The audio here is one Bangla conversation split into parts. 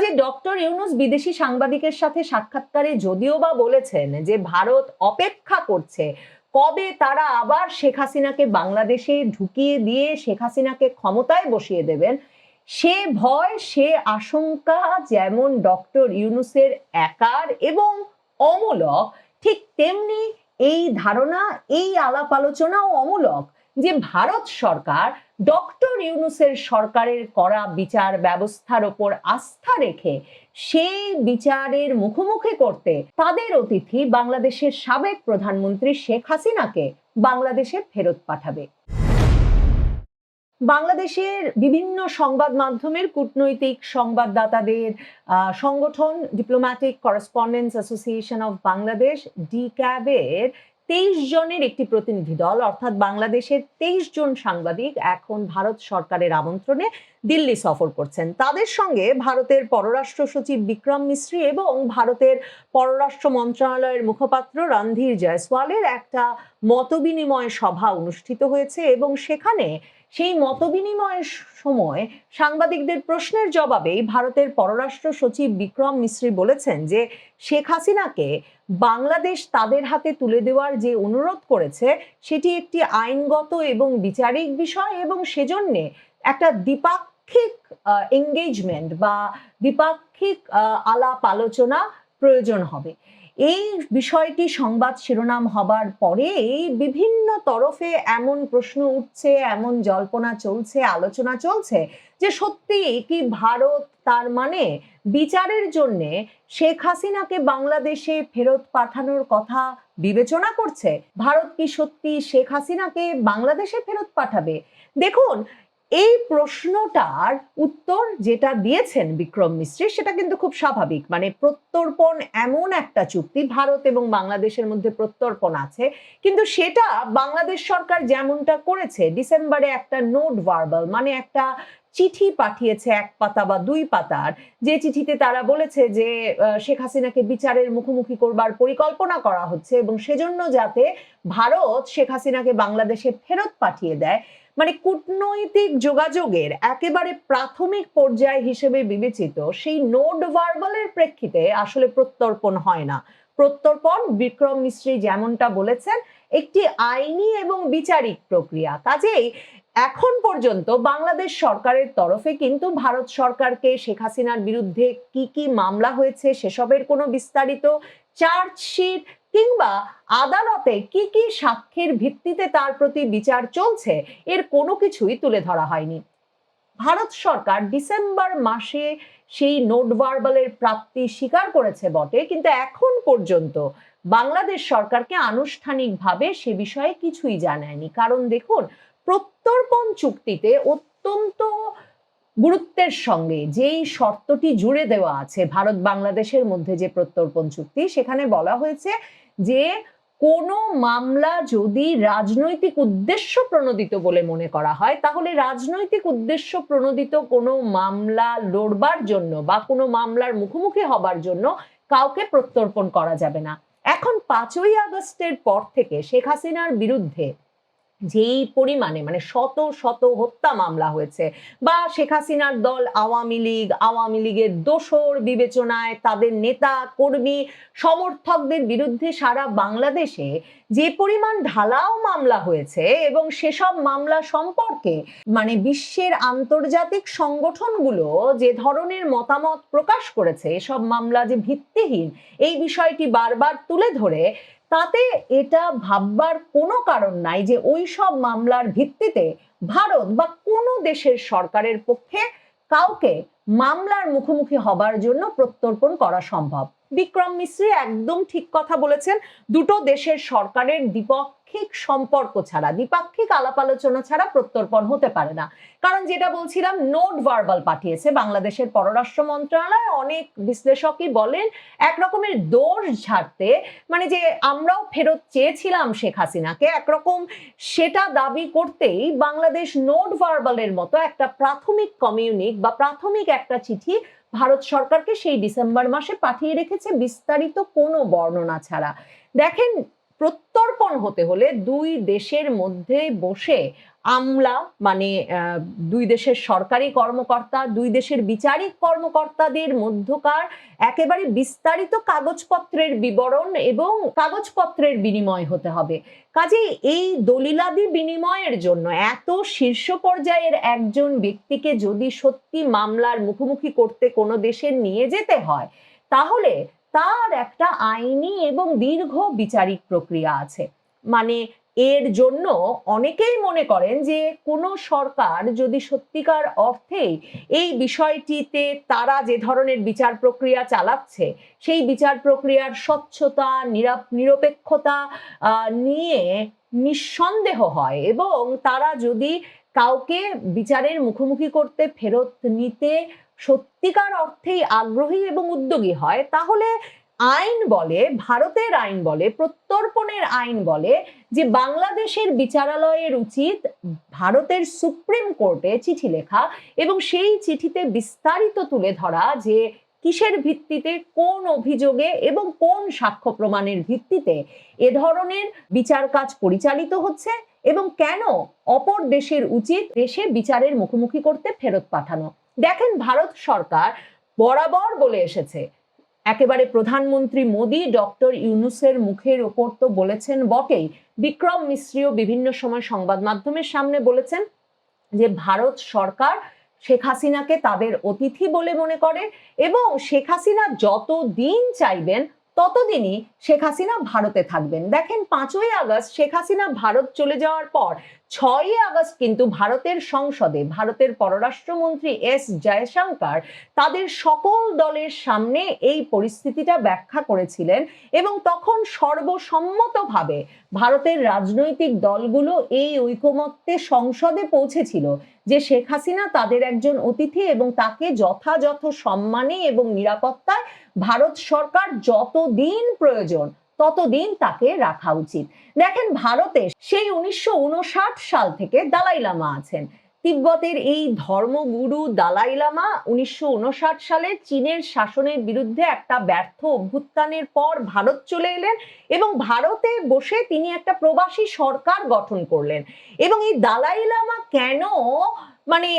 কাজে ডক্টর ইউনুস বিদেশি সাংবাদিকের সাথে সাক্ষাৎকারে যদিও বা বলেছেন যে ভারত অপেক্ষা করছে, কবে তারা আবার শেখ হাসিনাকে বাংলাদেশে ঢুকিয়ে দিয়ে শেখ হাসিনাকে ক্ষমতায় বসিয়ে দেবেন, সে ভয়, সে আশঙ্কা যেমন ডক্টর ইউনুসের একার এবং অমূলক, ঠিক তেমনি এই ধারণা, এই আলাপ আলোচনাও অমূলক। যে ভারত সরকার ডক্টর ইউনুসের সরকারের করা বিচার ব্যবস্থার ওপর আস্থা রেখে সেই বিচারের মুখোমুখি করতে তাদের অতিথি বাংলাদেশের সাবেক প্রধানমন্ত্রী শেখ হাসিনাকে বাংলাদেশে ফেরত পাঠাবে। বাংলাদেশের বিভিন্ন সংবাদ মাধ্যমের কূটনৈতিক সংবাদদাতাদের সংগঠন diplomatic correspondents association of Bangladesh D ক্যাবের তেইশ জনের একটি প্রতিনিধি দল, অর্থাৎ বাংলাদেশের তেইশ জন সাংবাদিক এখন ভারত সরকারের আমন্ত্রণে দিল্লি সফর করছেন। তাদের সঙ্গে ভারতের পররাষ্ট্র সচিব বিক্রম মিশ্রি এবং ভারতের পররাষ্ট্র মন্ত্রণালয়ের মুখপাত্র রণধীর জয়সওয়ালের একটা মতবিনিময় সভা অনুষ্ঠিত হয়েছে এবং সেখানে সেই মতবিনিময়ের সময় সাংবাদিকদের প্রশ্নের জবাবেই ভারতের পররাষ্ট্র সচিব বিক্রম মিশ্রি বলেছেন যে শেখ হাসিনাকে বাংলাদেশ তাদের হাতে তুলে দেওয়ার যে অনুরোধ করেছে, সেটি একটি আইনগত এবং বিচারিক বিষয় এবং সেজন্যে একটা দ্বিপাক্ষিক এঙ্গেজমেন্ট বা দ্বিপাক্ষিক আলাপ আলোচনা প্রয়োজন হবে। এই বিষয়টি সংবাদ শিরোনাম হবার পরেই বিভিন্ন তরফে এমন প্রশ্ন উঠছে, এমন জল্পনা চলছে, আলোচনা চলছে যে সত্যি কি ভারত তার মানে বিচারের জন্য শেখ হাসিনাকে বাংলাদেশে ফেরত পাঠানোর কথা বিবেচনা করছে? ভারত কি সত্যি শেখ হাসিনাকে বাংলাদেশে ফেরত পাঠাবে? দেখুন এই প্রশ্নটার উত্তর যেটা দিয়েছেন বিক্রম মিশ্রি সেটা কিন্তু খুব স্বাভাবিক। মানে প্রত্যর্পণ এমন একটা চুক্তি, ভারত এবং বাংলাদেশের মধ্যে প্রত্যর্পণ আছে। কিন্তু সেটা বাংলাদেশ সরকার যেমনটা করেছে, ডিসেম্বরে একটা নোট ভার্বাল মানে একটা চিঠি পাঠিয়েছে এক পাতা বা দুই পাতার। যে চিঠিতে তারা বলেছে যে শেখ হাসিনাকে বিচারের মুখোমুখি করবার পরিকল্পনা করা হচ্ছে এবং সেজন্য যাতে ভারত শেখ হাসিনাকে বাংলাদেশে ফেরত পাঠিয়ে দেয়। মানে কূটনৈতিক যোগাযোগের একেবারে প্রাথমিক পর্যায় হিসেবে বিবেচিত সেই নোট ভার্বালের প্রেক্ষিতে আসলে প্রত্যর্পণ হয় না। প্রত্যর্পণ বিক্রম মিশ্রী যেমনটা বলেছেন, একটি আইনি এবং বিচারিক প্রক্রিয়া। কাজেই এখন পর্যন্ত বাংলাদেশ সরকারের তরফে কিন্তু ভারত সরকারকে শেখ হাসিনার বিরুদ্ধে কি কি মামলা হয়েছে সেসবের কোনো বিস্তারিত চার্জশিট কিংবা আদালতে কি কি সাক্ষ্যের ভিত্তিতে তার প্রতি বিচার চলছে, এর কোনো কিছুই তুলে ধরা হয়নি। ভারত সরকার ডিসেম্বর মাসে সেই নোট ভার্বালের প্রাপ্তি স্বীকার করেছে বটে, কিন্তু এখন পর্যন্ত বাংলাদেশ সরকারকে আনুষ্ঠানিকভাবে সে বিষয়ে কিছুই জানায়নি। কারণ দেখুন প্রত্যর্পণ চুক্তিতে অত্যন্ত গুরুত্বের সঙ্গে যেই শর্তটি জুড়ে দেওয়া আছে ভারত বাংলাদেশের মধ্যে যে প্রত্যর্পণ চুক্তি, সেখানে বলা হয়েছে যে কোনো মামলা যদি রাজনৈতিক উদ্দেশ্য প্রণোদিত বলে মনে করা হয়, তাহলে রাজনৈতিক উদ্দেশ্য প্রণোদিত কোনো মামলা লড়বার জন্য বা কোনো মামলার মুখোমুখি হবার জন্য কাউকে প্রত্যর্পণ করা যাবে না। এখন পাঁচই আগস্টের পর থেকে শেখ হাসিনার বিরুদ্ধে যেই পরিমাণে মানে শত শত হত্যা মামলা হয়েছে বা শেখ হাসিনার দল আওয়ামী লীগ, আওয়ামী লীগের দোসর বিবেচনায় তাদের নেতা, কর্মী, সমর্থকদের বিরুদ্ধে সারা বাংলাদেশে যে পরিমাণ ঢালাও মামলা হয়েছে এবং সেসব মামলা সম্পর্কে মানে বিশ্বের আন্তর্জাতিক সংগঠনগুলো যে ধরনের মতামত প্রকাশ করেছে, এসব মামলা যে ভিত্তিহীন, এই বিষয়টি বারবার তুলে ধরে তাতে এটা ভাববার কোনো কারণ নাই যে ওই সব মামলার ভিত্তিতে ভারত বা কোনো দেশের সরকারের পক্ষে কাউকে মামলার মুখোমুখি হবার জন্য প্রত্যর্পণ করা সম্ভব। বিক্রম মিশ্রী একদম ঠিক কথা বলেছেন, দুটো দেশের সরকারের দ্বিপাক্ষিক সম্পর্ক ছাড়া, দ্বিপাক্ষিক আলাপ আলোচনা ছাড়া প্রত্যর্পণ হতে পারে না। কারণ যেটা বলছিলাম, নোট ভার্বাল পাঠিয়েছে বাংলাদেশের পররাষ্ট্র মন্ত্রণালয়। অনেক বিশ্লেষকই বলেন এক রকমের দোষ ঝাড়তে মানে যে আমরাও ফেরত চেয়েছিলাম শেখ হাসিনাকে, একরকম সেটা দাবি করতেই বাংলাদেশ নোট ভার্বালের মতো একটা প্রাথমিক কমিউনিক বা প্রাথমিক একটা চিঠি ভারত সরকারকে সেই ডিসেম্বর মাসে পাঠিয়ে রেখেছে বিস্তারিত কোনো বর্ণনা ছাড়া। দেখেন প্রত্যর্পণ হতে হলে দুই দেশের মধ্যে বসে আমলা মানে দুই দেশের সরকারি কর্মকর্তা, দুই দেশের বিচারিক কর্মকর্তাদের মধ্যকার একেবারে বিস্তারিত কাগজপত্রের বিবরণ এবং কাগজপত্রের বিনিময় হতে হবে। কাজে এই দলিলাদি বিনিময়ের জন্য এত শীর্ষ পর্যায়ের একজন ব্যক্তিকে যদি সত্যি মামলার মুখোমুখি করতে কোনো দেশে নিয়ে যেতে হয়, তাহলে তার একটা আইনি এবং দীর্ঘ বিচারিক প্রক্রিয়া আছে। মানে এর জন্য অনেকেই মনে করেন যে কোনো সরকার যদি সত্যিকার অর্থেই এই বিষয়টিতে তারা যে ধরনের বিচার প্রক্রিয়া চালাচ্ছে, সেই বিচার প্রক্রিয়ার স্বচ্ছতা নিরা- নিরপেক্ষতা নিয়ে নিঃসন্দেহ হয় এবং তারা যদি কাউকে বিচারের মুখোমুখি করতে ফেরত নিতে সত্যিকার অর্থেই আগ্রহী এবং উদ্যোগী হয়, তাহলে আইন বলে, ভারতের আইন বলে, প্রত্যর্পণের আইন বলে যে বাংলাদেশের বিচারালয়ের উচিত ভারতের সুপ্রিম কোর্টে চিঠি লেখা এবং সেই চিঠিতে বিস্তারিত তুলে ধরা যে কিসের ভিত্তিতে, কোন অভিযোগে এবং কোন সাক্ষ্য প্রমাণের ভিত্তিতে এ ধরনের বিচার কাজ পরিচালিত হচ্ছে এবং কেন অপর দেশের উচিত দেশে বিচারের মুখোমুখি করতে ফেরত পাঠানো। দেখেন ভারত সরকার বরাবর বলে এসেছে। একেবারে প্রধানমন্ত্রী মোদী, ডক্টর ইউনুসের মুখের ওপর তো বলেছেন বটেই। বিক্রম মিশ্রীও বিভিন্ন সময় সংবাদ মাধ্যমের সামনে বলেছেন যে, ভারত সরকার শেখ হাসিনাকে তাদের অতিথি বলে মনে করে এবং শেখ হাসিনা যত দিন চাইবেন ততদিনই শেখ হাসিনা ভারতে থাকবেন। দেখেন, পাঁচই আগস্ট শেখ হাসিনা ভারত চলে যাওয়ার পর ছয়ই আগস্ট কিন্তু ভারতের সংসদে ভারতের পররাষ্ট্রমন্ত্রী এস জয়শঙ্কর তাদের সকল দলের সামনে এই পরিস্থিতিটা ব্যাখ্যা করেছিলেন এবং তখন সর্বসম্মতভাবে ভারতের রাজনৈতিক দলগুলো এই ঐকমত্যে সংসদে পৌঁছেছিল যে শেখ হাসিনা তাদের একজন অতিথি এবং তাকে যথাযথ সম্মানে এবং নিরাপত্তায় ভারত সরকার যতদিন প্রয়োজন, ততদিন তাকে রাখা উচিত। দেখেন ভারতে সেই উনিশশো সাল থেকে দালাই লামা আছেন। তিব্বতের এই ধর্মগুরু দালাই লামা উনিশশো উনষাট সালে চীনের শাসনের বিরুদ্ধে একটা ব্যর্থ অভ্যুত্থানের পর ভারত চলে এলেন এবং ভারতে বসে তিনি একটা প্রবাসী সরকার গঠন করলেন। এবং এই দালাই লামা কেন মানে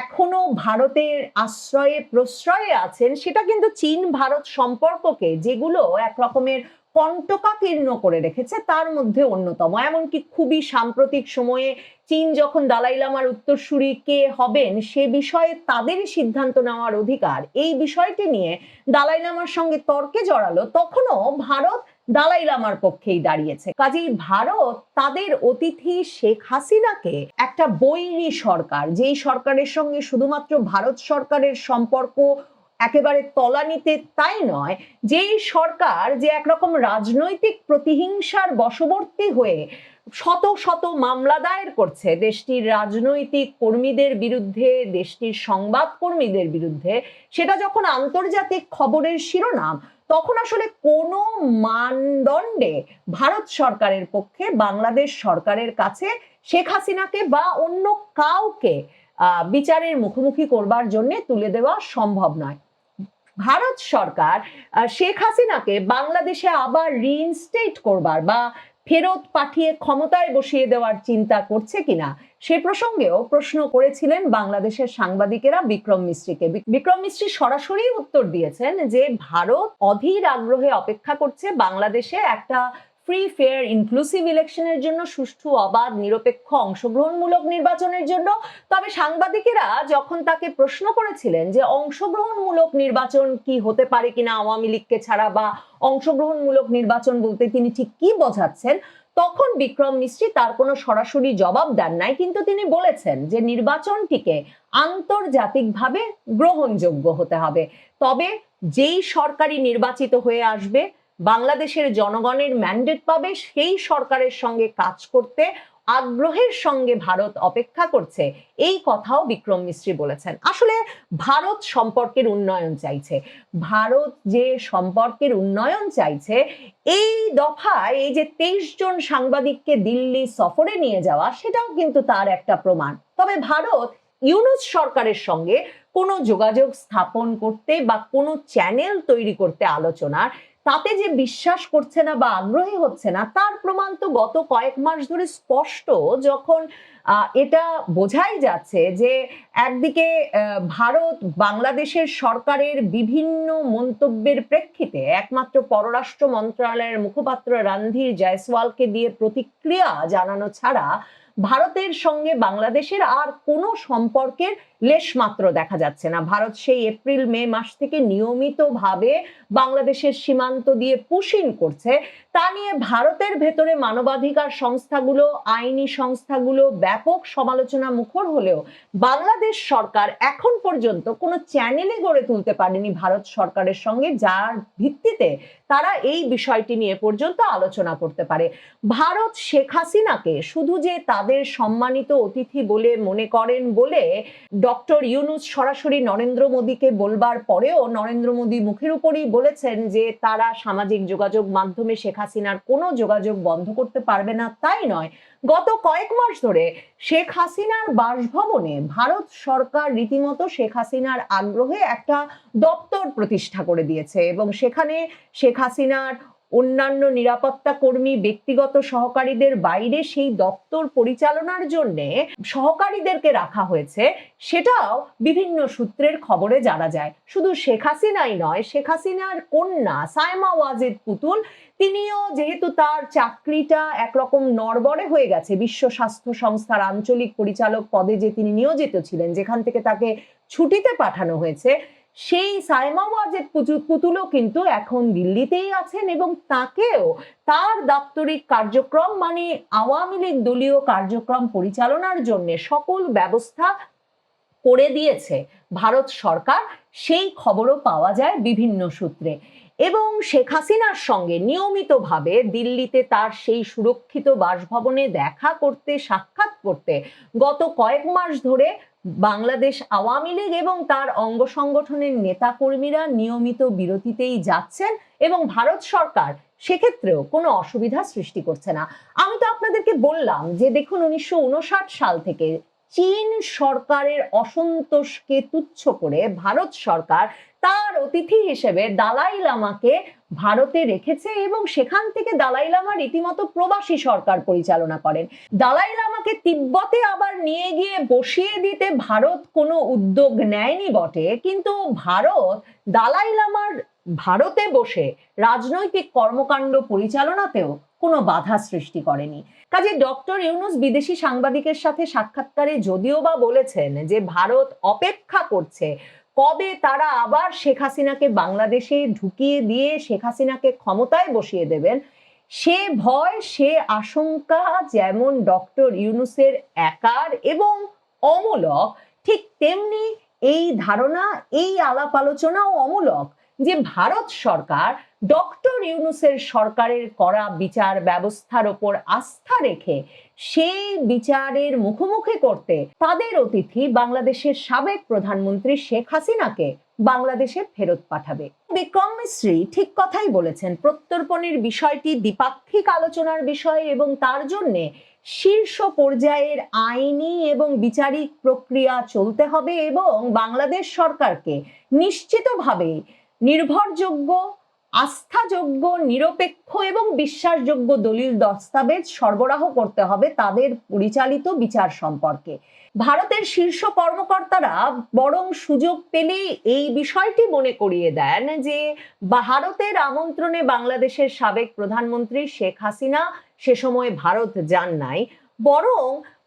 এখনও ভারতের আশ্রয়ে প্রশ্রয়ে আছেন সেটা কিন্তু চীন ভারত সম্পর্ককে যেগুলো এক রকমের কণ্টকাকীর্ণ করে রেখেছে, তার মধ্যে অন্যতম। এমনকি খুবই সাম্প্রতিক সময়ে চীন যখন দালাই লামার উত্তরসূরি কে হবেন, সে বিষয়ে তাদেরই সিদ্ধান্ত নেওয়ার অধিকার। এই বিষয়টি নিয়ে দালাই লামার সঙ্গে তর্কে জড়ালো, তখনও ভারত দালাই লামার পক্ষেই দাঁড়িয়েছে। কাজেই ভারত তাদের অতিথি শেখ হাসিনাকে একটা বৈরী সরকার, যেই সরকারের সঙ্গে শুধুমাত্র ভারত সরকারের সম্পর্ক একেবারে তলানিতে তাই নয় যে সরকার যে একরকম রাজনৈতিক প্রতিহিংসার বশবর্তী হয়ে শত শত মামলা দায়ের করছে, দেশটির রাজনৈতিক কর্মীদের বিরুদ্ধে, দেশটির সংবাদ কর্মীদের বিরুদ্ধে, সেটা যখন আন্তর্জাতিক খবরের শিরোনাম, তখন আসলে কোনো মানদণ্ডে ভারত সরকারের পক্ষে, বাংলাদেশ সরকারের কাছে শেখ হাসিনাকে বা অন্য কাউকে বিচারের মুখোমুখি করবার জন্য তুলে দেওয়া সম্ভব নয়। ভারত সরকার শেখ হাসিনাকে বাংলাদেশে আবার রিইনস্টেট করবার বা ফেরত পাঠিয়ে ক্ষমতায় বসিয়ে দেওয়ার চিন্তা করছে কিনা, সে প্রসঙ্গেও প্রশ্ন করেছিলেন বাংলাদেশের সাংবাদিকেরা বিক্রম মিস্ত্রিকে। বিক্রম মিস্ত্রি সরাসরি উত্তর দিয়েছেন যে, ভারত অধীর আগ্রহে অপেক্ষা করছে বাংলাদেশে একটা ফ্রি ফেয়ার ইনক্লুসিভ ইলেকশনের জন্য সুষ্ঠু, অবাধ, নিরপেক্ষ, অংশগ্রহণমূলক নির্বাচনের জন্য তবে সাংবাদিকেরা যখন তাকে প্রশ্ন করেছিলেন যে অংশগ্রহণমূলক নির্বাচন কি হতে পারে কিনা আওয়ামী লীগকে ছাড়া বা অংশগ্রহণমূলক নির্বাচন বলতে তিনি ঠিক কি বোঝাচ্ছেন, তখন বিক্রম মিশ্রী তার কোনো সরাসরি জবাব দেন নাই। কিন্তু তিনি বলেছেন যে নির্বাচনটিকে আন্তর্জাতিকভাবে গ্রহণযোগ্য হতে হবে। তবে যেই সরকারি নির্বাচিত হয়ে আসবে বাংলাদেশের জনগণের ম্যান্ডেট পাবে সেই সরকারের সঙ্গে কাজ করতে, আগ্রহের সঙ্গে ভারত অপেক্ষা করছে। এই কথাও বিক্রম মিশ্রি বলেছেন। আসলে ভারত সম্পর্কের উন্নয়ন চাইছে। ভারত যে সম্পর্কের উন্নয়ন চাইছে, এই দফায় এই যে তেইশ জন সাংবাদিককে দিল্লি সফরে নিয়ে যাওয়া, সেটাও কিন্তু তার একটা প্রমাণ। তবে ভারত ইউনুস সরকারের সঙ্গে কোনো যোগাযোগ স্থাপন করতে বা কোনো চ্যানেল তৈরি করতে আলোচনার তাতে যে বিশ্বাস করছে না বা আগ্রহী হচ্ছে না, তার প্রমাণ তো গত কয়েক মাস ধরে স্পষ্ট যখন এটা বোঝাই যাচ্ছে যে একদিকে ভারত বাংলাদেশের সরকারের বিভিন্ন মন্তব্যের প্রেক্ষিতে একমাত্র পররাষ্ট্র মন্ত্রণালয়ের মুখপাত্র রণধীর জয়সওয়ালকে দিয়ে প্রতিক্রিয়া জানানো ছাড়া ভারতের সঙ্গে বাংলাদেশের আর কোনো সম্পর্কের লেশমাত্র দেখা যাচ্ছে না। ভারত সেই এপ্রিল, মে মাস থেকে নিয়মিতভাবে বাংলাদেশের সীমান্ত দিয়ে পুশিন করছে। তা নিয়ে ভারতের ভেতরে মানবাধিকার সংস্থাগুলো, আইনি সংস্থাগুলো ব্যাপক সমালোচনা মুখর হলেও বাংলাদেশ সরকার এখন পর্যন্ত কোনো চ্যানেলে গড়ে তুলতে পারেনি ভারত সরকারের সঙ্গে, যার ভিত্তিতে তারা এই বিষয়টি নিয়ে পর্যন্ত আলোচনা করতে পারে। ভারত শেখ হাসিনাকে শুধু যে তাদের সম্মানিত অতিথি বলে মনে করেন বলে ডক্টর ইউনুস সরাসরি নরেন্দ্র মোদীকে বলবার পরেও নরেন্দ্র মোদী মুখের উপরই বলেছেন যে তারা সামাজিক যোগাযোগ মাধ্যমে শেখ হাসিনার কোনো যোগাযোগ বন্ধ করতে পারবে না, তাই নয়। গত কয়েক মাস ধরে শেখ হাসিনার বাসভবনে ভারত সরকার রীতিমতো শেখ হাসিনার আগ্রহে একটা দপ্তর প্রতিষ্ঠা করে দিয়েছে এবং সেখানে শেখ হাসিনার অন্যান্য নিরাপত্তা কর্মী, ব্যক্তিগত সহকারীদের বাইরে সেই দপ্তর পরিচালনার জন্য সহকারীদেরকে রাখা হয়েছে। সেটাও বিভিন্ন সূত্রের খবরে জানা যায়। শুধু শেখ হাসিনাই নয়, শেখ হাসিনার কন্যা সায়মা ওয়াজেদ পুতুল, তিনিও যেহেতু তার চাকরিটা একরকম নড়বড়ে হয়ে গেছে, বিশ্ব স্বাস্থ্য সংস্থার আঞ্চলিক পরিচালক পদে যে তিনি নিয়োজিত ছিলেন, যেখান থেকে তাকে ছুটিতে পাঠানো হয়েছে সেই সাইমা ওয়াজেদ পুতু- পুতুলও কিন্তু এখন দিল্লিতেই আছেন এবং তাকেও তার দাপ্তরিক কার্যক্রম মানে আওয়ামী লীগ দলীয় কার্যক্রম পরিচালনার জন্য সকল ব্যবস্থা করে দিয়েছে ভারত সরকার। সেই খবরও পাওয়া যায় বিভিন্ন সূত্রে। এবং শেখ হাসিনার সঙ্গে নিয়মিতভাবে দিল্লিতে তার সেই সুরক্ষিত বাসভবনে দেখা করতে, সাক্ষাৎ করতে গত কয়েক মাস ধরে বাংলাদেশ আওয়ামী লীগ এবং তার অঙ্গ সংগঠনের নেতাকর্মীরা নিয়মিত বিরতিতেই যাচ্ছেন এবং ভারত সরকার সেক্ষেত্রেও কোনো অসুবিধা সৃষ্টি করছে না। আমি তো আপনাদেরকে বললাম যে দেখুন উনিশশো সাল থেকে চীন সরকারের অসন্তোষকে তুচ্ছ করে ভারত সরকার তার অতিথি হিসেবে দালাই লামাকে ভারতে রেখেছে এবং সেখান থেকে দালাই লামা রীতিমতো প্রবাসী সরকার পরিচালনা করেন। দালাই লামাকে তিব্বতে আবার নিয়ে গিয়ে বসিয়ে দিতে ভারত কোনো উদ্যোগ নেয়নি বটে। কিন্তু ভারত, দালাই লামার ভারতে বসে রাজনৈতিক কর্মকাণ্ড পরিচালনাতেও কোনো বাধা সৃষ্টি করেনি। কাজে ডক্টর ইউনুস বিদেশি সাংবাদিকের সাথে সাক্ষাৎকারে যদিও বা বলেছেন যে ভারত অপেক্ষা করছে, কবে তারা আবার শেখ হাসিনাকে বাংলাদেশে ঢুকিয়ে দিয়ে শেখ হাসিনাকে ক্ষমতায় বসিয়ে দেবেন সে ভয়, সে আশঙ্কা যেমন ডক্টর ইউনুসের একার এবং অমূলক, ঠিক তেমনি এই ধারণা, এই আলাপ আলোচনাও অমূলক যে ভারত সরকার ডক্টর ইউনুসের সরকারের করা বিচার ব্যবস্থার ওপর আস্থা রেখে সেই বিচারের মুখোমুখি করতে তাদের অতিথি বাংলাদেশের সাবেক প্রধানমন্ত্রী শেখ হাসিনাকে বাংলাদেশে ফেরত পাঠাবে। বিক্রম মিশ্রী ঠিক কথাই বলেছেন, প্রত্যর্পণের বিষয়টি দ্বিপাক্ষিক আলোচনার বিষয় এবং তার জন্যে শীর্ষ পর্যায়ের আইনি এবং বিচারিক প্রক্রিয়া চলতে হবে এবং বাংলাদেশ সরকারকে নিশ্চিতভাবে নির্ভরযোগ্য, আস্থাযোগ্য, নিরপেক্ষ এবং বিশ্বাসযোগ্য দলিল দস্তাবেজ সরবরাহ করতে হবে তাদের পরিচালিত বিচার সম্পর্কে। ভারতের শীর্ষ কর্মকর্তারা বরং সুযোগ পেলে এই বিষয়টি মনে করিয়ে দেন যে ভারতের আমন্ত্রণে বাংলাদেশের সাবেক প্রধানমন্ত্রী শেখ হাসিনা সে সময় ভারত যান নাই, বরং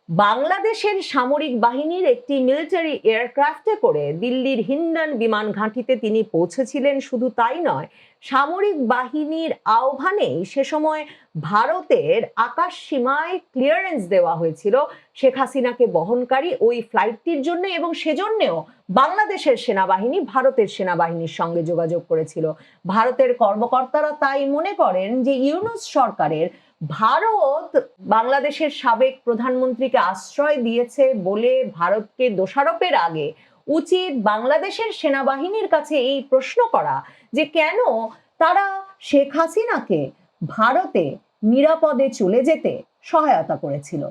বাংলাদেশের সামরিক বাহিনীর একটি মিলিটারি এয়ারক্রাফটে করে দিল্লির হিন্ডন বিমান ঘাঁটিতে তিনি পৌঁছেছিলেন শুধু তাই নয়, সামরিক বাহিনীর আহ্বানেই সে সময় ভারতের আকাশ সীমায় ক্লিয়ারেন্স দেওয়া হয়েছিল। শেখ হাসিনাকে বহনকারী ওই ফ্লাইটটির জন্য এবং সেজন্যেও বাংলাদেশের সেনাবাহিনী ভারতের সেনাবাহিনীর সঙ্গে যোগাযোগ করেছিল। ভারতের কর্মকর্তারা তাই মনে করেন যে ইউনুস সরকারের ভারত বাংলাদেশের সাবেক প্রধানমন্ত্রীকে আশ্রয় দিয়েছে বলে ভারতকে দোষারোপের আগে উচিত বাংলাদেশের সেনাবাহিনীর কাছে এই প্রশ্ন করা যে কেন তারা শেখ হাসিনাকে ভারতে নিরাপদে চলে যেতে সহায়তা করেছিল।